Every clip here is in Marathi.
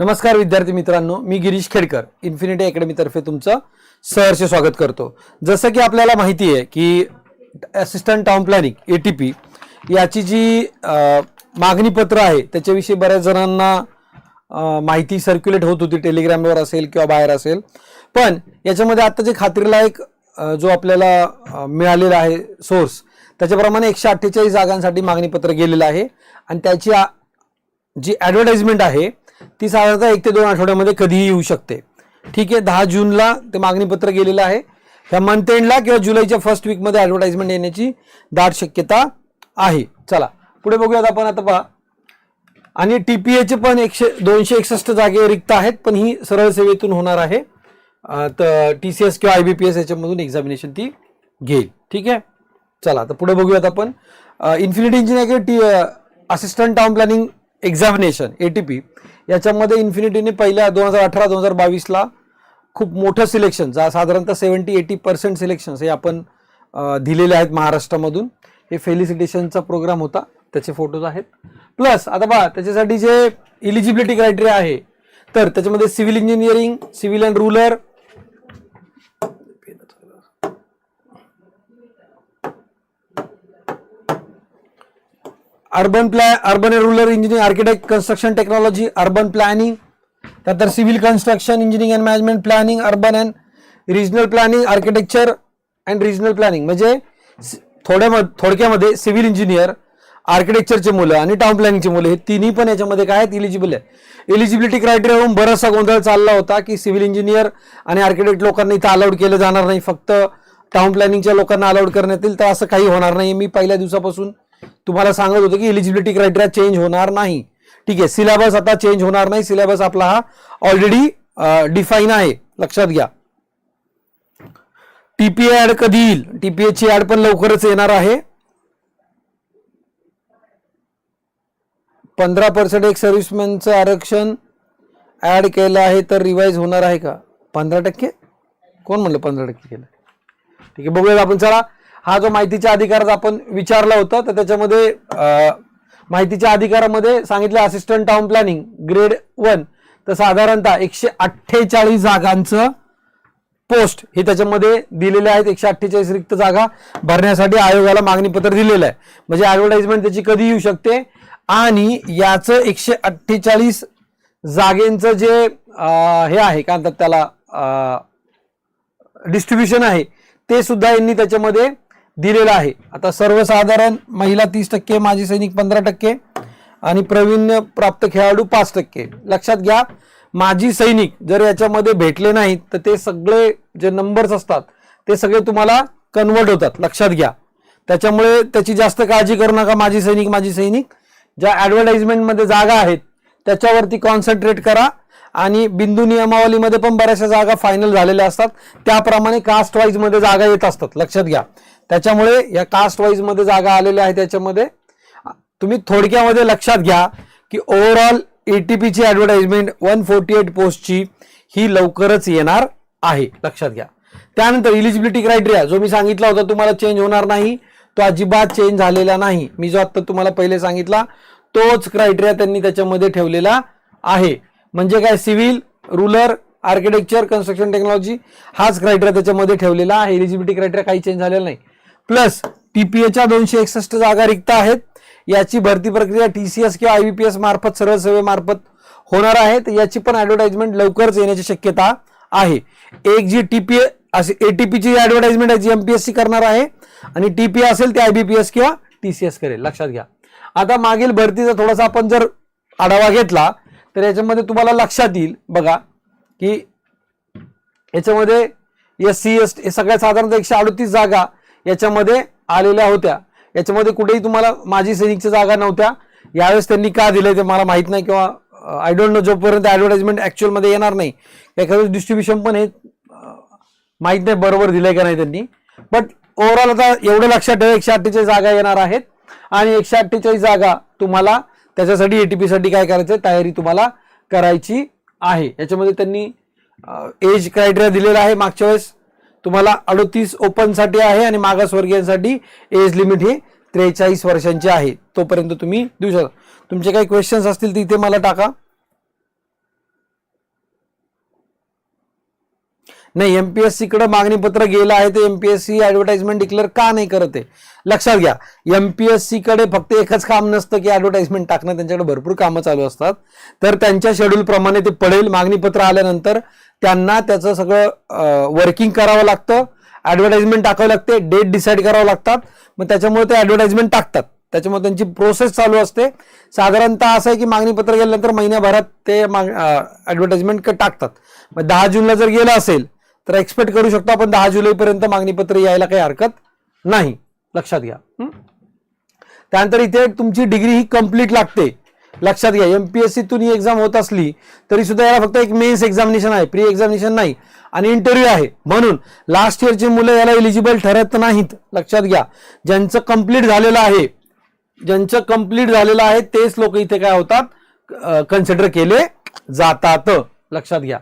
नमस्कार विद्यार्थी मित्रांनो मी गिरीश खेडकर इन्फिनिटी अकॅडमीतर्फे तुमचं सहर्ष स्वागत करतो. जसं की आपल्याला माहिती आहे की assistant town planning A T P याची जी अ, मागणी पत्र आहे त्याच्याविषयी बऱ्याच जणांना माहिती सर्क्युलेट होत होती टेलिग्रामवर असेल किंवा बाहेर असेल. पण याच्यामध्ये आता जे खात्रीलायक जो आपल्याला मिळालेला आहे सोर्स त्याच्याप्रमाणे एकशे अठ्ठेचाळीस जागांसाठी मागणीपत्र गेलेलं आहे. आणि त्याची जी ॲडव्हर्टाइजमेंट आहे ती साधारणतः एक ते दोन आठवड्यामध्ये कधीही येऊ शकते. ठीक आहे दहा जूनला ते मागणीपत्र गेलेलं आहे. ह्या मंथ एंडला किंवा जुलैच्या फर्स्ट वीकमध्ये ॲडव्हर्टाईजमेंट येण्याची दाट शक्यता आहे. चला पुढे बघूयात आपण आता पहा. आणि टी पी एचे पण एकशे दोनशे एकसष्ट जागे रिक्त आहेत पण ही सरळ सेवेतून होणार आहे. तर टी सी एस किंवा आय बी पी एस याच्यामधून एक्झामिनेशन ती घेईल. ठीक आहे? चला तर पुढे बघूयात आपण. Infinity engineering T assistant town planning examination A T P याच्यामध्ये इन्फिनिटीने पहिल्या दोन हजार अठरा दोन हजार बावीसला खूप मोठं सिलेक्शन जा साधारणतः सेवन्टी एटी पर्सेंट सिलेक्शन्स हे आपण दिलेले आहेत महाराष्ट्रामधून. हे फेलिसिटेशनचा प्रोग्राम होता त्याचे फोटोज आहेत. प्लस आता बा त्याच्यासाठी जे इलिजिबिलिटी क्रायटेरिया आहे तर त्याच्यामध्ये civil engineering civil and rural urban plan urban and rural engineering architect construction technology urban planning त्यानंतर civil construction engineering and management planning urban and regional planning architecture and regional planning म्हणजे थोड्या थोडक्यामध्ये सिव्हिल इंजिनियर आर्किटेक्चरचे मुलं आणि टाउन प्लॅनिंगचे मुलं हे तिन्ही पण याच्यामध्ये काय आहेत? इलिजिबल आहे इलिजिबिलिटी क्रायटेरियावरून बराचसा गोंधळ चालला होता की सिव्हिल इंजिनियर आणि आर्किटेक्ट लोकांना इथं अलाउड केलं जाणार नाही. फक्त टाउन प्लॅनिंगच्या लोकांना अलाउड करण्यात येईल तर असं काही होणार नाही. मी पहिल्या दिवसापासून तुम्हाला सांगत होतो की एलिजिबिलिटी क्रायटेरिया चेंज होणार नाही. ठीक आहे सिलेबस आता चेंज होणार नाही. सिलेबस आपला हा ऑलरेडी डिफाईन आहे. लक्षात घ्या. टीपीए ऍड कधी येईल? टीपीए ची ऍड पण लवकरच येणार आहे. पंधरा पर्सेंट एक सर्व्हिसमॅनचं आरक्षण ऍड केलं आहे तर रिवाईज होणार आहे का? पंधरा टक्के? कोण म्हणलं पंधरा टक्के केलं? ठीक आहे बघूया आपण. चला हा जो माहितीच्या अधिकाराचा आपण विचारला होता तर त्याच्यामध्ये माहितीच्या अधिकारामध्ये सांगितलं assistant town planning grade one तर साधारणतः एकशे अठ्ठेचाळीस जागांचं पोस्ट हे त्याच्यामध्ये दिलेले आहेत. एकशे अठ्ठेचाळीस रिक्त जागा भरण्यासाठी आयोगाला मागणीपत्र दिलेलं आहे. म्हणजे ॲडव्हर्टाइजमेंट त्याची कधी येऊ शकते? आणि याचं एकशे अठ्ठेचाळीस जागेंचं जे हे आहे काय म्हणतात त्याला डिस्ट्रीब्युशन आहे ते सुद्धा यांनी त्याच्यामध्ये दिलेलं आहे. आता सर्वसाधारण महिला तीस टक्के माजी सैनिक पंधरा टक्के आणि प्रवीण्य प्राप्त खेळाडू पाच टक्के. लक्षात घ्या माजी सैनिक जर याच्यामध्ये भेटले नाहीत तर ते सगळे जे नंबर्स असतात ते सगळे तुम्हाला कन्वर्ट होतात. लक्षात घ्या. त्याच्यामुळे त्याची जास्त काळजी करू नका माजी सैनिक माजी सैनिक. ज्या ॲडव्हर्टाईजमेंटमध्ये जागा आहेत त्याच्यावरती कॉन्सन्ट्रेट करा आणि बिंदू नियमावलीमध्ये पण बऱ्याचशा जागा फायनल झालेल्या असतात. त्याप्रमाणे कास्ट वाईजमध्ये जागा येत असतात. लक्षात घ्या. त्याच्यामुळे या कास्ट वाईजमध्ये जागा आलेल्या आहेत त्याच्यामध्ये. तुम्ही थोडक्यामध्ये लक्षात घ्या की ओव्हरऑल एटीपीची ॲडव्हर्टाइजमेंट वन फोर्टी एट पोस्टची ही लवकरच येणार आहे. लक्षात घ्या. त्यानंतर इलिजिबिलिटी क्रायटेरिया जो मी सांगितला होता तुम्हाला चेंज होणार नाही. तो अजिबात चेंज झालेला नाही. मी जो आत्ता तुम्हाला पहिले सांगितला तोच क्रायटेरिया त्यांनी त्याच्यामध्ये ठेवलेला आहे. म्हणजे काय? Civil rural architecture construction technology हाच क्रायटेरिया त्याच्यामध्ये ठेवलेला आहे. एलिजिबिलिटी क्रायटेरिया काही चेंज झालेला नाही. प्लस टीपीएच्या दोनशे एकसष्ट जागा रिक्त आहेत. याची भरती प्रक्रिया टी सी एस किंवा आय बी पी एस मार्फत सरळ सेवेमार्फत होणार आहे. तर याची पण ॲडव्हर्टाइजमेंट लवकरच येण्याची शक्यता आहे. एक जी टीपीए अशी एटीपीची ॲडव्हर्टाइजमेंट आहे जी एमपीएससी करणार आहे. आणि टीपीए असेल ते आयबीपीएस किंवा टीसीएस करेल. लक्षात घ्या. आता मागील भरतीचा थोडासा आपण जर आढावा घेतला तर याच्यामध्ये तुम्हाला लक्षात येईल बघा की याच्यामध्ये एस सी एस हे सगळ्या साधारणतः एकशे अडतीस जागा याच्यामध्ये आलेल्या होत्या. याच्यामध्ये कुठेही तुम्हाला माजी सैनिकच्या जागा नव्हत्या. यावेळेस त्यांनी का दिलं ते मला माहीत नाही किंवा आय डोंट नो जोपर्यंत ॲडव्हर्टाइजमेंट ॲक्च्युअलमध्ये येणार नाही. एखादं डिस्ट्रीब्युशन पण हे माहीत नाही बरोबर दिलंय का नाही त्यांनी. बट ओव्हरऑल आता एवढं लक्षात ठेवा एकशे अठ्ठेचाळीस जागा येणार आहेत. आणि एकशे अठ्ठेचाळीस जागा तुम्हाला त्याच्यासाठी ए टी पीसाठी काय करायचं तयारी तुम्हाला करायची आहे. याच्यामध्ये त्यांनी एज क्रायटेरिया दिलेला आहे मागच्या वेळेस. तुम्हाला अडतीस ओपनसाठी आहे आणि मागासवर्गीयांसाठी एज लिमिट हे त्रेचाळीस वर्षांची आहे. तोपर्यंत तुम्ही देऊ शकता. तुमचे काही क्वेश्चन्स असतील तर इथे मला टाका. नाही एमपीएससीकडे मागणी पत्र गेलं आहे तर एमपीएससी ऍडव्हर्टाइजमेंट डिक्लेअर का नाही करत आहे? लक्षात घ्या. एमपीएससीकडे फक्त एकच काम नसतं की ऍडव्हर्टाइजमेंट टाकणं त्यांच्याकडे भरपूर कामं चालू असतात. तर त्यांच्या शेड्यूलप्रमाणे ते पडेल. मागणीपत्र आल्यानंतर त्यांना त्याचं सगळं वर्किंग करावं लागतं ऍडव्हर्टाइजमेंट टाकावं लागते डेट डिसाईड करावं लागतात. मग त्याच्यामुळे ते ऍडव्हर्टाइजमेंट टाकतात. त्याच्यामुळे त्यांची प्रोसेस चालू असते. साधारणतः असं आहे की मागणीपत्र गेल्यानंतर महिन्याभरात ते माग ऍडव्हर्टाइजमेंट टाकतात. मग दहा जूनला जर गेलं असेल तर एक्सपेक्ट करू शकतो आपण दहा जुलैपर्यंत मागणीपत्र यायला काही हरकत नाही. लक्षात घ्या. त्यानंतर इथे तुमची डिग्री ही कंप्लीट लागते. लक्षात घ्या एम पी एमपीएससीतून ही एक्झाम होत असली तरी सुद्धा याला फक्त एक मेन्स एक्झामिनेशन आहे प्री एक्झामिनेशन नाही आणि इंटरव्ह्यू आहे. म्हणून लास्ट इयरची मुलं याला एलिजिबल ठरत नाहीत. लक्षात घ्या ज्यांचं कंप्लीट झालेलं आहे ज्यांचं कंप्लीट झालेलं आहे तेच लोक इथे काय होतात कन्सिडर केले जातात. लक्षात घ्या.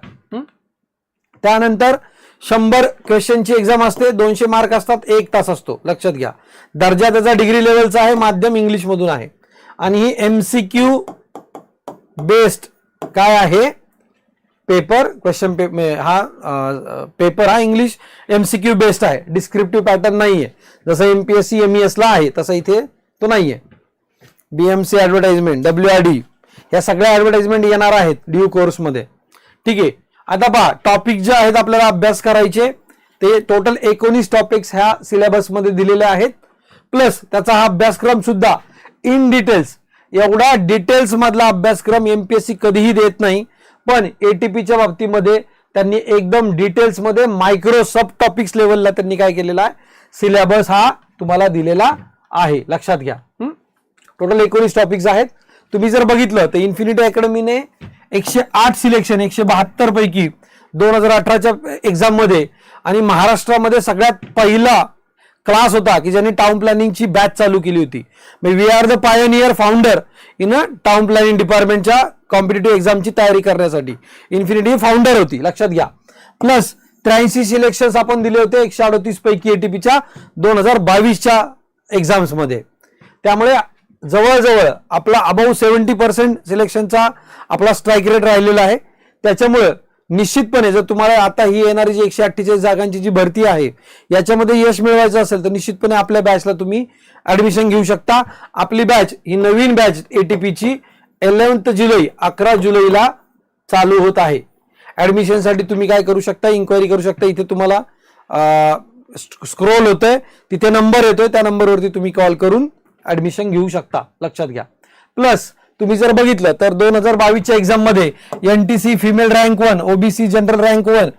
त्यानंतर शंभर क्वेश्चनची एक्झाम असते दोनशे मार्क असतात एक तास असतो. लक्षात घ्या. दर्जा त्याचा डिग्री लेवलचा आहे माध्यम इंग्लिशमधून आहे. आणि ही क्यू बेस्ड काय आहे? पेपर क्वेश्चन पे हा पेपर हा English M C Q based आहे. डिस्क्रिप्टिव्ह पॅटर्न नाही आहे जसं M P S C M E एसला आहे तसं इथे तो नाही आहे B M C advertisement W R D या सगळ्या ॲडव्हर्टाईजमेंट येणार आहेत ड्यू कोर्समध्ये ठीक आहे. आता पहा टॉपिक जे आहेत आपल्याला अभ्यास करायचे ते टोटल एकोणीस टॉपिक्स ह्या सिलेबसमध्ये दिलेले आहेत. प्लस त्याचा हा अभ्यासक्रम सुद्धा इन डिटेल्स एवढा डिटेल्स मधला अभ्यासक्रम एमपीएससी कधीही देत नाही. पण एटीपीच्या बाबतीमध्ये त्यांनी एकदम डिटेल्समध्ये मायक्रो सब टॉपिक्स लेवलला त्यांनी काय केलेला आहे? सिलेबस हा तुम्हाला दिलेला आहे. लक्षात घ्या. टोटल एकोणीस टॉपिक्स आहेत. तुम्ही जर बघितलं तर इन्फिनिटी अकॅडमीने एकशे आठ सिलेक्शन एकशे बहात्तर पैकी दोन हजार अठराच्या एक्झाममध्ये आणि महाराष्ट्रामध्ये सगळ्यात पहिला क्लास होता की ज्यांनी टाउन प्लॅनिंगची बॅच चालू केली होती. We are the pioneer founder in a town planning डिपार्टमेंटच्या competitive एक्झामची तयारी करण्यासाठी. इन्फिनिटी फाउंडर होती लक्षात घ्या. प्लस त्र्याऐंशी सिलेक्शन आपण दिले होते एकशे अडतीस पैकी एटीपीच्या दोन हजार बावीसच्या एक्झाम्समध्ये त्यामुळे जवळजवळ आपला अबाऊ सेव्हन्टी पर्सेंट सिलेक्शनचा आपला स्ट्राईक रेट राहिलेला आहे. त्याच्यामुळे निश्चितपणे जर तुम्हाला आता ही येणारी जी एकशे अठ्ठेचाळीस जागांची जी भरती आहे याच्यामध्ये यश मिळवायचं असेल तर निश्चितपणे आपल्या बॅचला तुम्ही ऍडमिशन घेऊ शकता. आपली बॅच ही नवीन बॅच एटीपीची इलेव्हन्थ जुलै अकरा जुलैला चालू होत आहे. ऍडमिशनसाठी तुम्ही काय करू शकता? इन्क्वायरी करू शकता. इथे तुम्हाला स्क्रोल होतोय. तिथे नंबर येतोय. त्या नंबरवरती तुम्ही कॉल करून ऍडमिशन घेऊ शकता. लक्षात घ्या. प्लस तुम्ही जर बघितलं तर दोन हजार बावीसच्या एक्झाममध्ये NTC female rank one OBC general rank one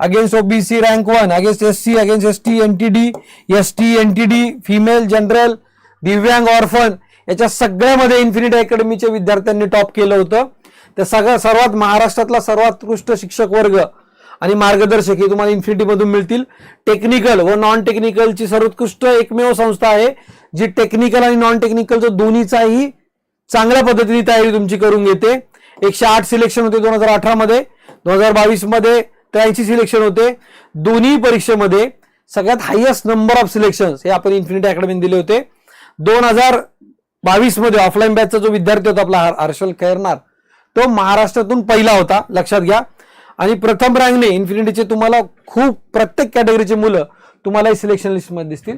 against OBC rank one against S C against S T N T D S T N T D female general दिव्यांग ऑर्फन याच्या सगळ्यामध्ये इन्फिनिट अकॅडमीच्या विद्यार्थ्यांनी टॉप केलं होतं. त्या सगळ्या सर्वात महाराष्ट्रातला सर्वोत्कृष्ट शिक्षक वर्ग आणि मार्गदर्शक हे तुम्हाला इन्फिनिटीमधून मिळतील. टेक्निकल व नॉन टेक्निकलची सर्वोत्कृष्ट एकमेव संस्था आहे जी टेक्निकल आणि नॉन टेक्निकल जो दोन्हीचाही चांगल्या पद्धतीने तयारी तुमची करून घेते. एकशे आठ सिलेक्शन होते दोन हजार अठरामध्ये दोन हजार बावीसमध्ये त्र्याऐंशी सिलेक्शन होते. दोन्ही परीक्षेमध्ये सगळ्यात हायेस्ट नंबर ऑफ सिलेक्शन हे आपण इन्फिनिटी अकॅडमीने दिले होते. दोन हजार बावीसमध्ये ऑफलाईन बॅचचा जो विद्यार्थी होता आपला हर्षल खैरनार तो महाराष्ट्रातून पहिला होता. लक्षात घ्या. आणि प्रथम रँकने इन्फिनिटीचे तुम्हाला खूप प्रत्येक कॅटेगरीचे मुलं तुम्हाला सिलेक्शन लिस्टमध्ये दिसतील.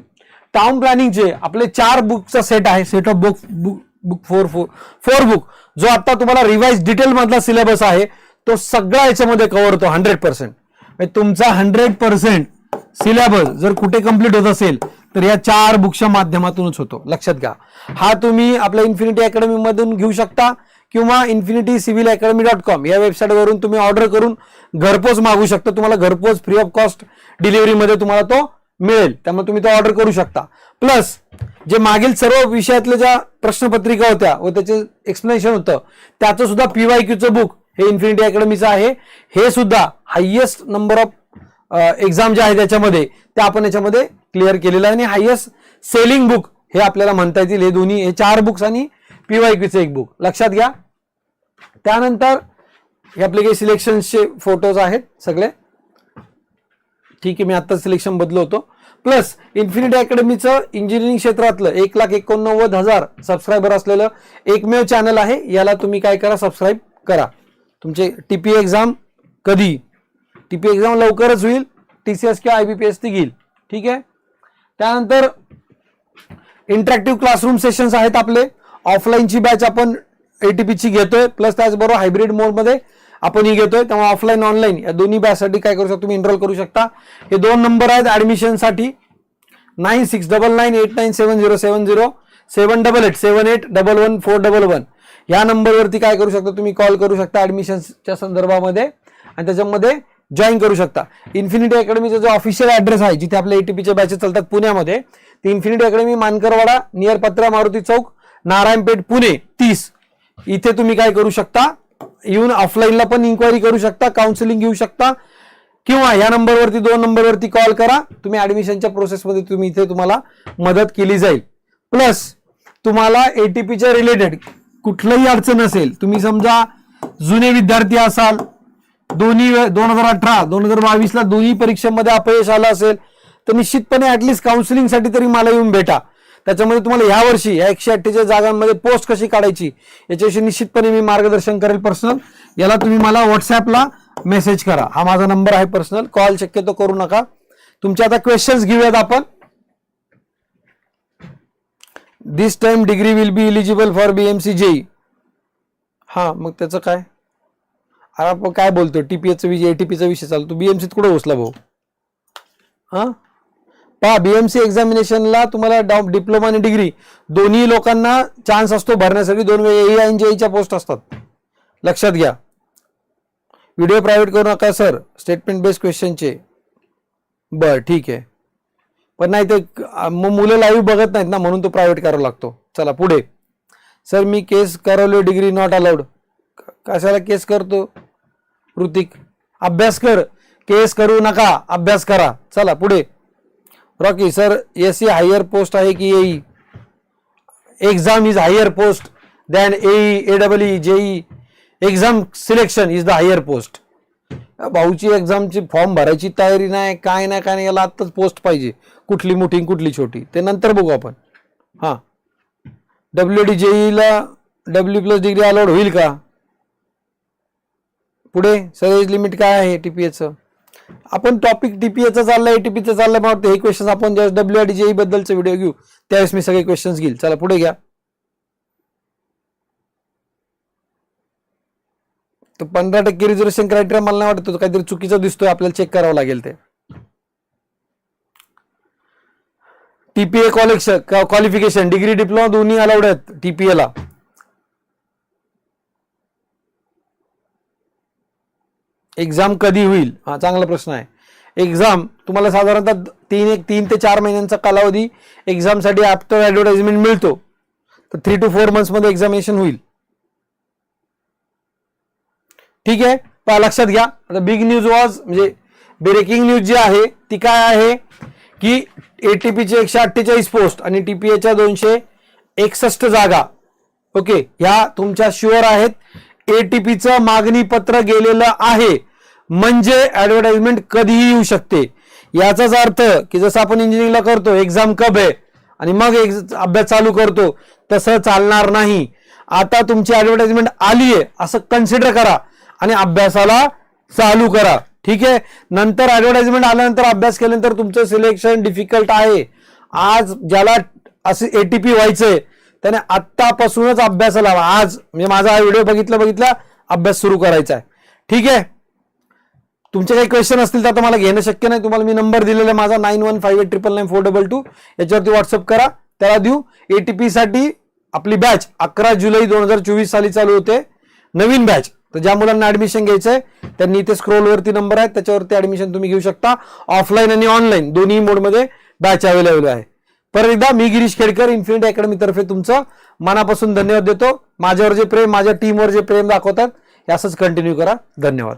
टाउन प्लॅनिंगचे आपले चार बुकचा सेट आहे. Set of book book book four four four book जो आता तुम्हाला रिवाइज डिटेल मधला सिलेबस आहे तो सगळा याच्यामध्ये कव्हर होतो हंड्रेड म्हणजे पर्सेंट तुमचा हंड्रेड पर्सेंट सिलेबस जर कुठे कंप्लीट होत असेल तर या चार बुकच्या माध्यमातूनच होतो. लक्षात घ्या. हा तुम्ही आपल्या इन्फिनिटी अकॅडमी मधून घेऊ शकता किंवा infinity civil academy dot com या वेबसाईटवरून तुम्ही ऑर्डर करून घरपोच मागू शकता. तुम्हाला घरपोच फ्री ऑफ कॉस्ट डिलिव्हरीमध्ये तुम्हाला तो मिळेल. त्यामुळे तुम्ही तो ऑर्डर करू शकता. प्लस जे मागील सर्व विषयातल्या ज्या प्रश्नपत्रिका होत्या व त्याचे एक्सप्लेनेशन होतं त्याचं सुद्धा पीवाय क्यूचं बुक हे इन्फिनिटी अकॅडमीचं आहे. हे सुद्धा हायएस्ट नंबर ऑफ एक्झाम जे आहे त्याच्यामध्ये ते आपण याच्यामध्ये क्लिअर केलेलं आहे. आणि हायएस्ट सेलिंग बुक हे आपल्याला म्हणता येतील. हे दोन्ही हे चार बुक्स आणि पीवाय क्यूचं एक बुक लक्षात घ्या. त्यानंतर हे आपले काही सिलेक्शनचे फोटोज आहेत सगळे. ठीक आहे मी आत्ता सिलेक्शन बदलो होतो प्लस इन्फिनिटी अकॅडमीचं इंजिनिअरिंग क्षेत्रातलं एक लाख एकोणनव्वद हजार सबस्क्रायबर असलेलं एकमेव चॅनल आहे. याला तुम्ही काय करा? सबस्क्राईब करा. तुमचे टी पी एक्झाम कधी? टी पी एक्झाम लवकरच होईल. टी सी एस किंवा आय बी पी एस ती घेईल. ठीक आहे? त्यानंतर इंटरॅक्टिव्ह क्लासरूम सेशन्स आहेत आपले. ऑफलाईनची बॅच आपण ए टी पीची घेतोय. प्लस त्याचबरोबर हायब्रिड मोडमध्ये आपण ही घेतोय तेव्हा ऑफलाईन ऑनलाईन या दोन्ही बॅचसाठी काय करू शकता तुम्ही एनरोल करू शकता. हे दोन नंबर आहेत ऍडमिशनसाठी nine six double nine eight nine seven zero seven zero seven double eight seven eight double one four double one या नंबरवरती काय करू शकता तुम्ही कॉल करू शकता ऍडमिशनच्या संदर्भामध्ये. आणि त्याच्यामध्ये जॉईन करू शकता. इन्फिनिटी अकॅडमीचा जो ऑफिशियल ऍड्रेस आहे जिथे आपल्या एटीपीच्या बॅचेस चालतात पुण्यामध्ये ते इन्फिनिटी अकॅडमी मानकरवाडा नियर पत्रा मारुती चौक नारायणपेठ पुणे तीस. इथे तुम्ही काय करू शकता येऊन ऑफलाईनला पण इन्क्वायरी करू शकता काउन्सिलिंग घेऊ शकता. किंवा या नंबरवरती दोन नंबरवरती कॉल करा. तुम्ही ऍडमिशनच्या प्रोसेसमध्ये तुम्ही इथे तुम्हाला मदत केली जाईल. प्लस तुम्हाला एटीपीच्या रिलेटेड कुठलंही अडचण असेल तुम्ही समजा जुने विद्यार्थी असाल दोन्ही दोन हजार अठरा दोन हजार बावीसला दोन्ही परीक्षेमध्ये अपयश आलं असेल तर निश्चितपणे ऍटलिस्ट काउन्सिलिंगसाठी तरी मला येऊन भेटा. त्याच्यामध्ये तुम्हाला ह्या वर्षी या एकशे अठ्ठेचाळीस जागांमध्ये पोस्ट कशी काढायची याच्याविषयी निश्चितपणे मी मार्गदर्शन करेल पर्सनल याला तुम्ही मला व्हॉट्सॲपला मेसेज करा. हा माझा नंबर आहे पर्सनल कॉल शक्यतो करू नका. तुमचे आता क्वेश्चन्स घेऊयात आपण. This time degree will be eligible for B M C JE हा मग त्याचं काय? अरे आपण काय बोलतो टीपीएचा विषय एटीपीचा विषय चालतो. बीएमसीत कुठे बसला भाऊ? हा? पहा बीएमसी एक्झामिनेशनला तुम्हाला डॉ डिप्लोमा आणि डिग्री दोन्ही लोकांना चान्स असतो भरण्यासाठी. दोन वेळ ए आणि जेईच्या पोस्ट असतात. लक्षात घ्या. व्हिडिओ प्रायव्हेट करू नका सर स्टेटमेंट बेस्ड क्वेश्चनचे बर ठीक आहे. पण नाही ते मग मुलं लाईव्ह बघत नाहीत ना म्हणून तो प्रायव्हेट करावा लागतो. चला पुढे. सर मी केस करवलो डिग्री नॉट अलाउड कशाला केस करतो? ऋतिक अभ्यास कर. केस करू नका अभ्यास करा. चला पुढे. Rocky sir S C higher post आहे की AE exam is higher post than AE A double E JE exam selection is the higher post भाऊची एक्झामची फॉर्म भरायची तयारी नाही काय नाही काय नाही याला आत्ताच पोस्ट पाहिजे. कुठली मोठी कुठली छोटी. ते नंतर बघू आपण. हां. डब्ल्यू डी जेईला डब्ल्यू प्लस डिग्री अलाउड होईल का? पुढे? सर एज लिमिट काय आहे टी पी एचं आपण टॉपिक टीपीएचा चाललाय टीपीचं चाललाय मला वाटतं हे क्वेश्चन आपण ज्यावेळेस डब्ल्यू डी जेई बद्दलचे व्हिडिओ घेऊ. त्यावेळेस मी सगळे क्वेश्चन्स घेईल. चला पुढे घ्या. तर पंधरा टक्के रिझर्वेशन क्रायटेरिया मला नाही वाटत काहीतरी चुकीचा दिसतोय आपल्याला चेक करावं लागेल ते. TPA collection qualification degree diploma दोन्ही अलाउड आहेत टीपीएला एक्झाम कधी होईल? हा चांगला प्रश्न आहे. एक्झाम तुम्हाला साधारणतः तीन एक तीन ते चार महिन्यांचा कालावधी एक्झामसाठी आफ्टर ॲडव्हर्टाइजमेंट मिळतो. तर थ्री टू फोर मंथ्समध्ये एक्झामिनेशन होईल. ठीक आहे? पहा लक्षात घ्या. आता बिग न्यूज वॉज म्हणजे ब्रेकिंग न्यूज जी आहे ती काय आहे? की एटीपीचे एकशे अठ्ठेचाळीस पोस्ट आणि टीपीएच्या दोनशे एकसष्ट जागा. ओके ह्या तुमच्या शुअर आहेत. एटीपीचं मागणी पत्र गेलेलं आहे. म्हणजे ऍडव्हर्टाइजमेंट कधीही येऊ शकते. याचाच अर्थ की जसं आपण इंजिनिअरिंगला करतो एक्झाम कब आहे आणि मग एक अभ्यास चालू करतो तसं चालणार नाही. आता तुमची ऍडव्हर्टाइजमेंट आली आहे असं कन्सिडर करा आणि अभ्यासाला चालू करा. ठीक आहे? नंतर ऍडव्हर्टाइजमेंट आल्यानंतर अभ्यास केल्यानंतर तुमचं सिलेक्शन डिफिकल्ट आहे. आज ज्याला असे एटीपी व्हायचंय त्याने आत्तापासूनच अभ्यासाला लावा. आज म्हणजे माझा हा व्हिडिओ बघितला बघितला अभ्यास सुरू करायचा आहे. ठीक आहे? तुमचे काही क्वेश्चन असतील तर आता मला घेणं शक्य नाही. तुम्हाला मी नंबर दिलेला आहे माझा nine one five eight triple nine four double two याच्यावरती व्हॉट्सअप करा. त्याला देऊ. एटीपी साठी आपली बॅच अकरा जुलै दोन हजार चोवीस साली चालू होते. नवीन बॅच तर ज्या मुलांना ऍडमिशन घ्यायचंय त्यांनी इथे स्क्रोलवरती नंबर आहे. त्याच्यावरती ऍडमिशन तुम्ही घेऊ शकता. ऑफलाईन आणि ऑनलाईन दोन्ही मोडमध्ये बॅच अवेलेबल आहे. परत एकदा मी गिरीश खेडकर इन्फिनिटी अकॅडमीतर्फे तुमचं मनापासून धन्यवाद देतो. माझ्यावर जे प्रेम माझ्या टीमवर जे प्रेम दाखवतात हे असंच कंटिन्यू करा. धन्यवाद.